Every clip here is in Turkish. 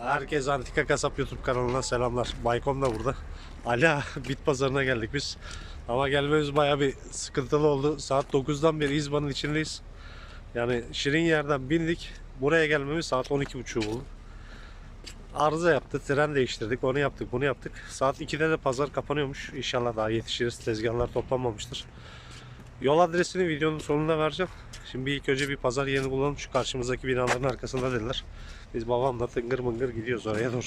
Herkes Antika Kasap YouTube kanalına selamlar. Baykom da burada. Ala bit pazarına geldik biz. Ama gelmemiz baya bir sıkıntılı oldu. Saat 9'dan beri İzban'ın içindeyiz. Yani şirin yerden bindik. Buraya gelmemiz saat 12.30 oldu. Arıza yaptı. Tren değiştirdik. Onu yaptık. Bunu yaptık. Saat 2'de de pazar kapanıyormuş. İnşallah daha yetişiriz. Tezgahlar toplanmamıştır. Yol adresini videonun sonunda vereceğim. Şimdi ilk önce bir pazar yerini bulalım. Şu karşımızdaki binaların arkasında dediler. Biz babamla tıngır mıngır gidiyoruz oraya doğru.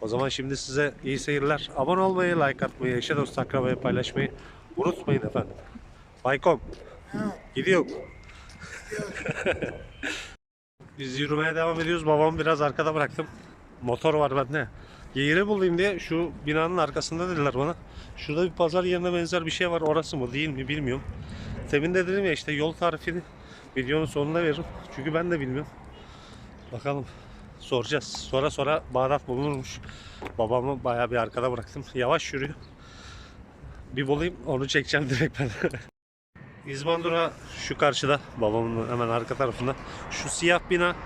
O zaman şimdi size iyi seyirler. Abone olmayı, like atmayı, eşe dost akrabaya paylaşmayı unutmayın efendim. Baykom. Gidiyor. Biz yürümeye devam ediyoruz. Babamı biraz arkada bıraktım. Motor var bende. Yeri bulayım diye şu binanın arkasında dediler bana. Şurada bir pazar yerine benzer bir şey var. Orası mı değil mi bilmiyorum. Temin de dedim ya işte yol tarifini videonun sonunda veririm. Çünkü ben de bilmiyorum. Bakalım soracağız. Sonra sonra Bağdat bulunurmuş. Babamı bayağı bir arkada bıraktım. Yavaş yürüyor. Bir bulayım onu çekeceğim direkt ben. İzbandura şu karşıda babamın hemen arka tarafında. Şu siyah bina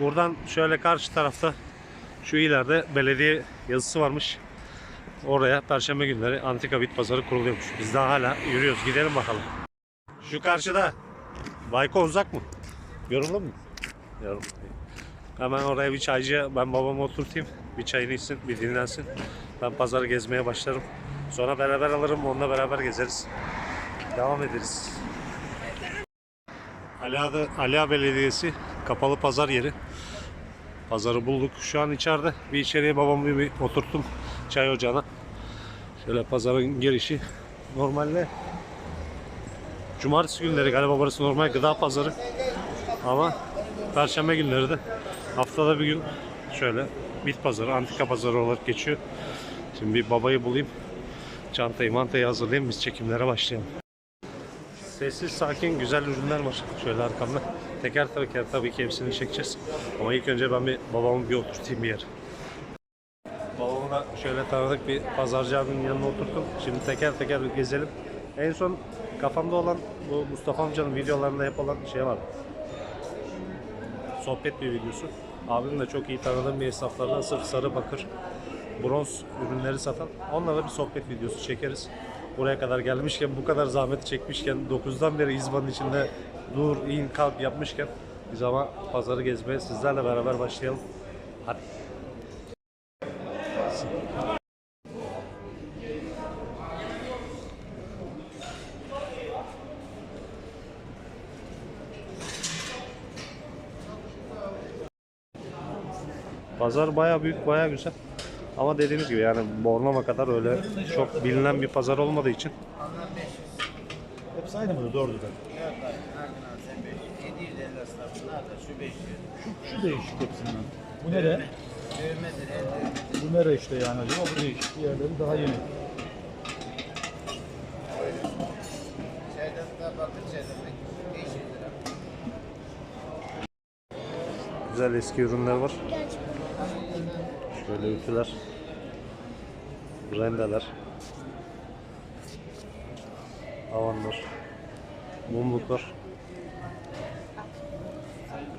buradan şöyle karşı tarafta şu ileride belediye yazısı varmış. Oraya perşembe günleri antika bit pazarı kuruluyormuş. Biz daha hala yürüyoruz. Gidelim bakalım. Şu karşıda. Bayko uzak mı? Yoruldun mu? Yorum. Hemen oraya bir çaycıya ben babamı oturtayım. Bir çayını içsin, bir dinlensin. Ben pazarı gezmeye başlarım. Sonra beraber alırım, onunla beraber gezeriz. Devam ederiz. Aliağı, Aliağı Belediyesi kapalı pazar yeri. Pazarı bulduk. Şu an içeride. Bir içeriye babamı bir oturttum çay ocağına. Şöyle pazarın girişi. Normalde Cumartesi günleri galiba burası normal gıda pazarı. Ama Perşembe günleri de haftada bir gün şöyle bit pazarı, antika pazarı olarak geçiyor. Şimdi bir babayı bulayım. Çantayı mantayı hazırlayayım biz çekimlere başlayalım. Sessiz sakin güzel ürünler var şöyle arkamda. Teker teker tabii ki hepsini çekeceğiz. Ama ilk önce ben bir babamı bir oturtayım bir yere. Babamı da şöyle tanıdık bir pazarcı abinin yanına oturttum. Şimdi teker teker bir gezelim. En son kafamda olan bu Mustafa amcanın videolarında hep olan şey var. Sohbet bir videosu. Abim de çok iyi tanıdığım bir esnaflardan sırf sarı bakır bronz ürünleri satan. Onunla da bir sohbet videosu çekeriz. Buraya kadar gelmişken bu kadar zahmet çekmişken 9'dan beri İzban'ın içinde dur in kalk yapmışken biz ama pazarı gezmeye sizlerle beraber başlayalım. Hadi. Pazar baya büyük, baya güzel. Ama dediğimiz gibi yani Bornova kadar öyle çok bilinen bir pazar olmadığı için Hepsi aynı mı? Dördü de. Şu, şu değişik hepsinden. Bu nere? Bu nere işte yani acaba? Bu değişik. Diğerleri daha yeni. güzel eski ürünler var. Şöyle ütüler, rendeler, havanlar, mumluklar.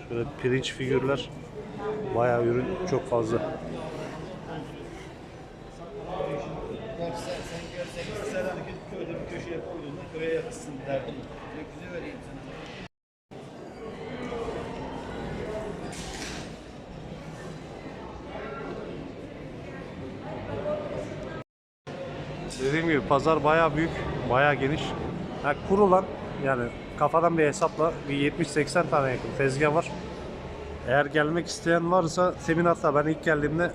Şöyle pirinç figürler. Bayağı ürün çok fazla. Dediğim gibi pazar bayağı büyük, bayağı geniş. Yani kurulan yani kafadan bir hesapla bir 70-80 tane yakın tezgah var. Eğer gelmek isteyen varsa Semin hatta ben ilk geldiğimde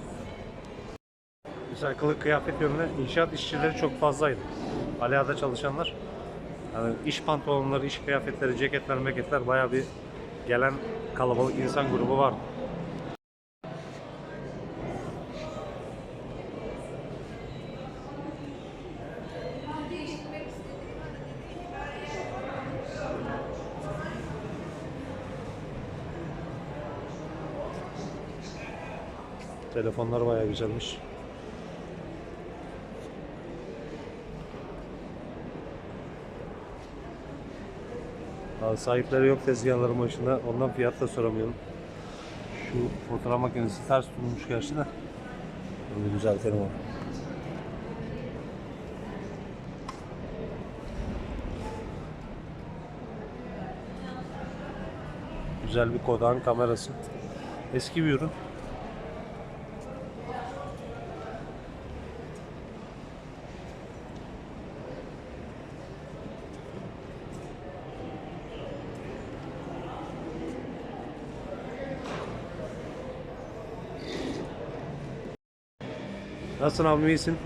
mesela kılık kıyafet yönüne inşaat işçileri çok fazlaydı. Alia'da çalışanlar. Yani iş pantolonları, iş kıyafetleri, ceketler, meketler bayağı bir gelen kalabalık insan grubu vardı. Telefonlar bayağı güzelmiş. Daha sahipleri yok tezgahların başında. Ondan fiyat da soramıyorum. Şu fotoğraf makinesi ters tutulmuş gerçi de. Bunu düzeltelim onu. Güzel bir Kodan kamerası. Eski bir ürün. Nasılsın abi iyisin?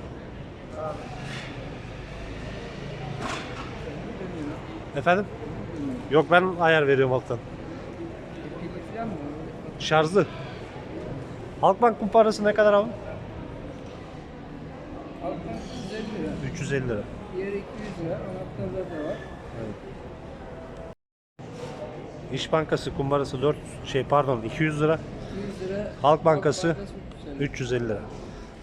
Efendim? Yok ben ayar veriyorum alttan. Şarjlı. Halkbank kumparası ne kadar abi? Alttan 150 lira. 350 lira. Diğer 200 lira. Anahtarlar da var. İş Bankası kumbarası 4 şey pardon 200 lira. 200 lira. Halk Bankası 350. 350 lira.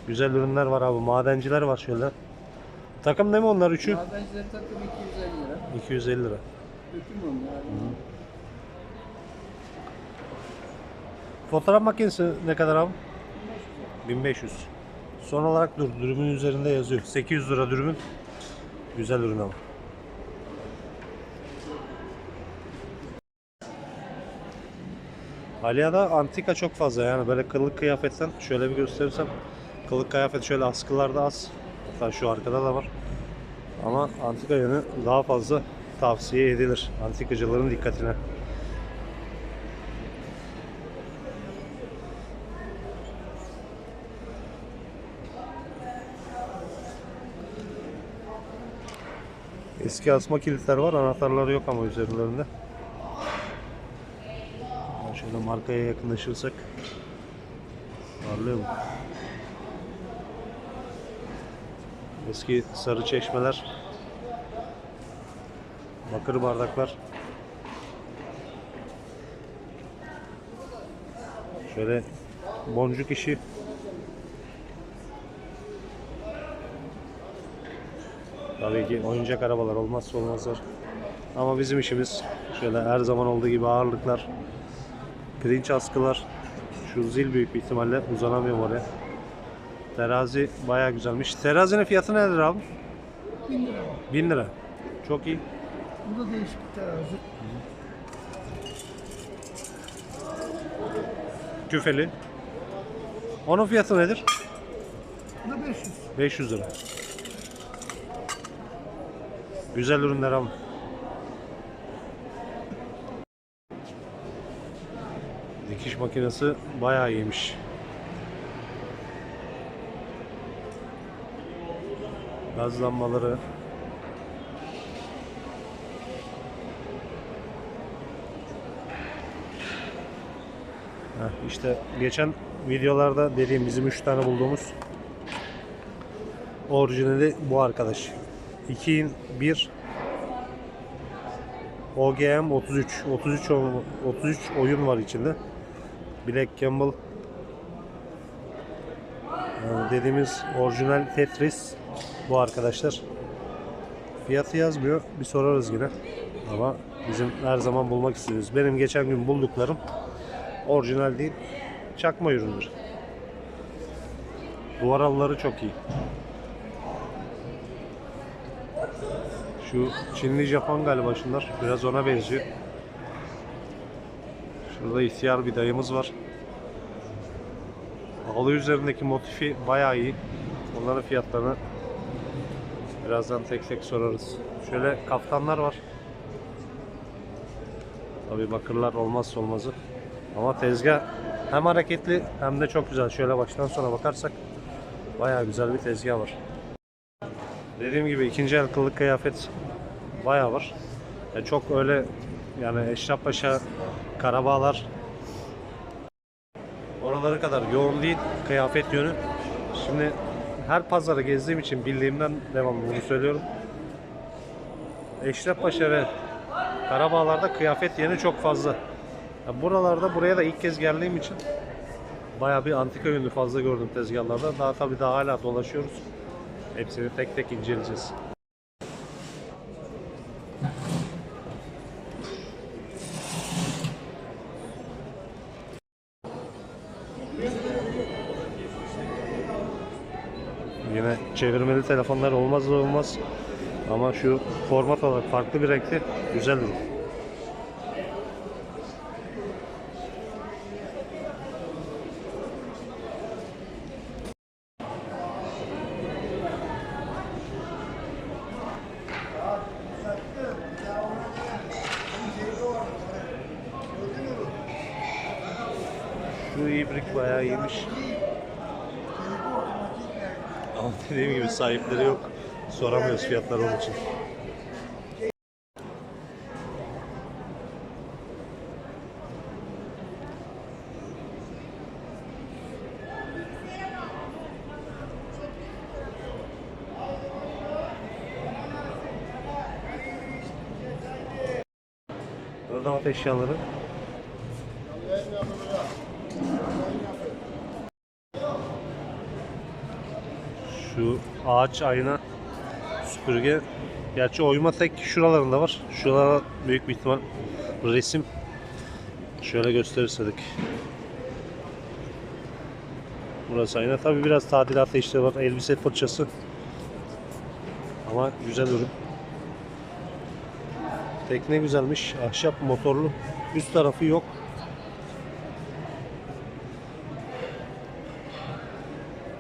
Güzel ürünler var abi. Madenciler var şöyle. Takım değil mi onlar üçü? Madenciler takım 250 lira. 250 lira. Döküm onlar. Fotoğraf makinesi ne kadar abi? 1500. Son olarak dur dürümün üzerinde yazıyor. 800 lira dürümün. Güzel ürün ama. Alia'da antika çok fazla yani böyle kılık kıyafetten şöyle bir gösterirsem kılık kıyafet şöyle askılarda az. Hatta şu arkada da var. Ama antika yönü daha fazla tavsiye edilir antikacıların dikkatine. Eski asma kilitler var, anahtarları yok ama üzerlerinde. Şöyle markaya yakınlaşırsak parlıyor mu? Eski sarı çeşmeler, bakır bardaklar. Şöyle boncuk işi Tabii ki oyuncak arabalar olmazsa olmazlar. Ama bizim işimiz şöyle her zaman olduğu gibi ağırlıklar, pirinç askılar. Şu zil büyük bir ihtimalle uzanamıyorum oraya. Terazi bayağı güzelmiş. Terazinin fiyatı nedir abi? 1000 lira. 1000 lira. Çok iyi. Bu da değişik bir terazi. Küfeli. Onun fiyatı nedir? Bu da 500. 500 lira. Güzel ürünler ama. Dikiş makinesi bayağı iyiymiş. Gaz lambaları. Heh, işte geçen videolarda dediğim bizim 3 tane bulduğumuz Orijinali bu arkadaş. 2 in 1 OGM 33 33 oyun- 33 oyun var içinde. Black Campbell ee, dediğimiz orijinal Tetris bu arkadaşlar. Fiyatı yazmıyor. Bir sorarız yine. Ama bizim her zaman bulmak istiyoruz. Benim geçen gün bulduklarım orijinal değil, çakma üründür. Duvar halıları çok iyi. Şu Çinli Japon galiba şunlar. Biraz ona benziyor. Şurada ihtiyar bir dayımız var. Halı üzerindeki motifi bayağı iyi. Onların fiyatlarını birazdan tek tek sorarız. Şöyle kaftanlar var. Tabii bakırlar olmazsa olmazı. Ama tezgah hem hareketli hem de çok güzel. Şöyle baştan sona bakarsak bayağı güzel bir tezgah var. Dediğim gibi ikinci el kılık kıyafet bayağı var. Ya çok öyle yani Eşref Paşa, Karabağlar oraları kadar yoğun değil kıyafet yönü. Şimdi her pazarı gezdiğim için bildiğimden devamlı bunu söylüyorum. Eşref Paşa ve Karabağlar'da kıyafet yönü çok fazla. Ya buralarda buraya da ilk kez geldiğim için bayağı bir antika ürünü fazla gördüm tezgahlarda. Daha tabii daha hala dolaşıyoruz. Hepsini tek tek inceleyeceğiz. Çevirmeli telefonlar olmaz olmaz. Ama şu format olarak farklı bir renkte güzel durur. Şu ibrik bayağı iyiymiş. Ama dediğim gibi sahipleri yok. Soramıyoruz fiyatları onun için. Damat eşyaları. Şu ağaç ayna süpürge. Gerçi oyma tek şuralarında var. Şuralara büyük bir ihtimal resim. Şöyle gösterirsek. Burası ayna. Tabi biraz tadilata işte var. Elbise fırçası. Ama güzel ürün. Tekne güzelmiş. Ahşap motorlu. Üst tarafı yok.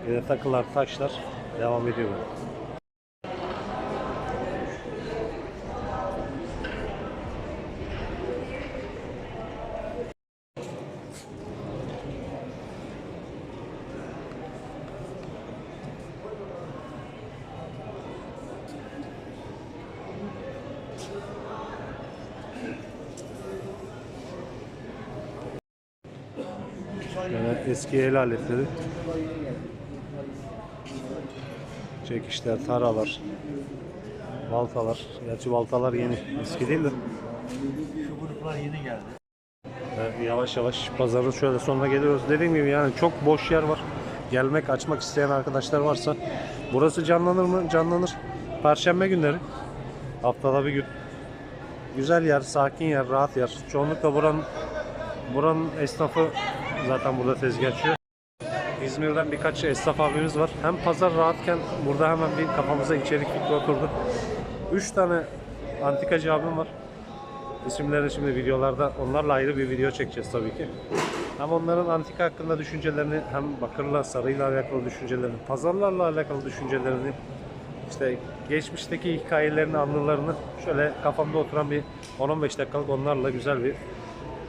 Yine takılar, taşlar devam ediyor. Şöyle eski el aletleri. Çekişler, taralar, baltalar. Gerçi baltalar yeni, eski değil de. Şu gruplar yeni geldi. Evet, yavaş yavaş pazarın şöyle sonuna geliyoruz. Dediğim gibi yani çok boş yer var. Gelmek, açmak isteyen arkadaşlar varsa. Burası canlanır mı? Canlanır. Perşembe günleri. Haftada bir gün. Güzel yer, sakin yer, rahat yer. Çoğunlukla buranın buranın esnafı zaten burada tezgah açıyor. İzmir'den birkaç esnaf abimiz var. Hem pazar rahatken burada hemen bir kafamıza içerik fikri oturdu. 3 tane antikacı abim var. İsimlerini şimdi videolarda onlarla ayrı bir video çekeceğiz tabii ki. Hem onların antika hakkında düşüncelerini hem bakırla sarıyla alakalı düşüncelerini, pazarlarla alakalı düşüncelerini, işte geçmişteki hikayelerini, anılarını şöyle kafamda oturan bir 10-15 dakikalık onlarla güzel bir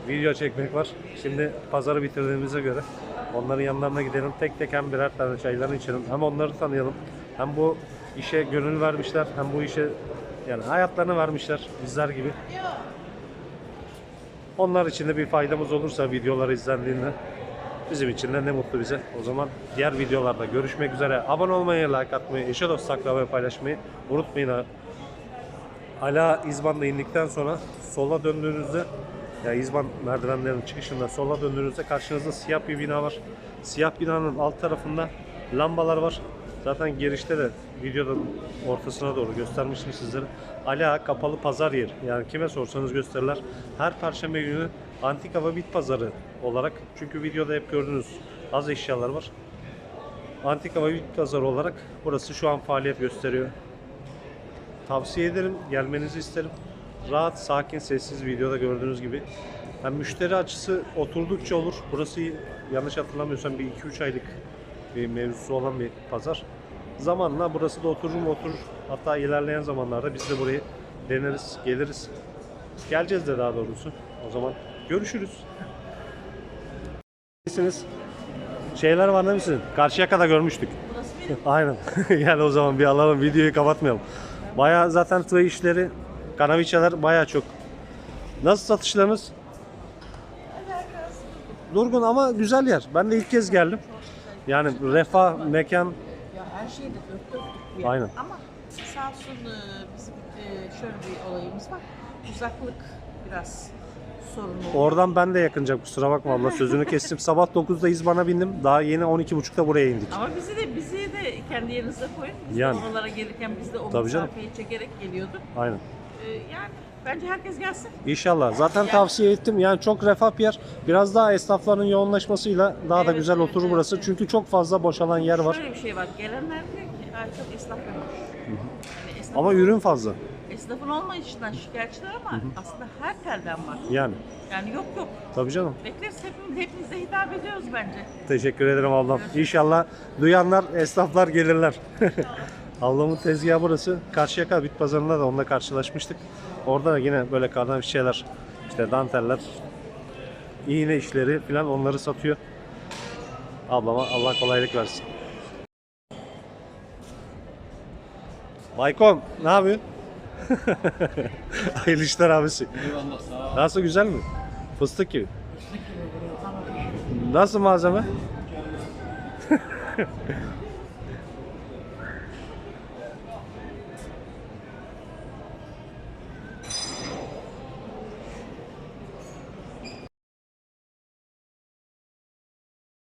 video çekmek var. Şimdi pazarı bitirdiğimize göre onların yanlarına gidelim. Tek tek hem birer tane çaylarını içelim. Hem onları tanıyalım. Hem bu işe gönül vermişler. Hem bu işe yani hayatlarını vermişler bizler gibi. Onlar için de bir faydamız olursa videolar izlendiğinde bizim için de ne mutlu bize. O zaman diğer videolarda görüşmek üzere. Abone olmayı, like atmayı, eşe dost akrabaya paylaşmayı unutmayın. Ala İzban'da indikten sonra sola döndüğünüzde ya İzban merdivenlerinin çıkışında sola döndüğünüzde karşınızda siyah bir bina var. Siyah binanın alt tarafında lambalar var. Zaten girişte de videoda ortasına doğru göstermiştim sizlere. Ala kapalı pazar yeri. Yani kime sorsanız gösterirler. Her perşembe günü antika ve bit pazarı olarak. Çünkü videoda hep gördüğünüz az eşyalar var. Antika ve bit pazarı olarak burası şu an faaliyet gösteriyor. Tavsiye ederim, gelmenizi isterim. Rahat, sakin, sessiz videoda gördüğünüz gibi. Hem müşteri açısı oturdukça olur. Burası yanlış hatırlamıyorsam bir 2-3 aylık bir mevzusu olan bir pazar. Zamanla burası da oturur mu oturur. Hatta ilerleyen zamanlarda biz de burayı deneriz, geliriz. Geleceğiz de daha doğrusu. O zaman görüşürüz. İyisiniz. Şeyler var değil misiniz? Karşıya kadar görmüştük. Aynen. yani o zaman bir alalım videoyu kapatmayalım. Baya zaten tığ işleri, kanaviçeler baya çok. Nasıl satışlarınız? Durgun ama güzel yer. Ben de ilk kez geldim. Yani refah, mekan Ya her şeyde dört dörtlük bir yer. Aynen. Ama sağ olsun e, bizim e, şöyle bir olayımız var. Uzaklık biraz sorun oluyor. Oradan ben de yakınca kusura bakma abla sözünü kestim. Sabah 9'da İzban'a bindim. Daha yeni 12.30'da buraya indik. Ama bizi de bizi de kendi yerinize koyun. Biz Yani. de oralara gelirken biz de o Tabii canım. mesafeyi çekerek geliyorduk. Aynen. E, yani bence herkes gelsin. İnşallah. Zaten tavsiye ettim. Yani çok refah bir yer. Biraz daha esnafların yoğunlaşmasıyla daha da Evet, güzel evet, oturur evet, burası. evet. Çünkü çok fazla boşalan yer var. Şöyle bir şey var. Gelenler diyor ki bir esnaf. Yani esnafın- Ama ürün fazla. Esnafın olmayışından şikayetçiler ama aslında her telden var. Yani. Yani yok yok. Tabii canım. Bekleriz hepimiz, hepimize hitap ediyoruz bence. Teşekkür ederim ablam. İnşallah duyanlar, esnaflar gelirler. Ablamın tezgahı burası. Karşıyaka bit pazarında da onunla karşılaşmıştık. Orada da yine böyle kardan şeyler, işte danteller, iğne işleri falan onları satıyor. Ablama Allah kolaylık versin. Baykom ne yapıyorsun? Hayırlı işler abisi. Eyvallah sağ ol. Nasıl güzel mi? Fıstık gibi. Nasıl malzeme?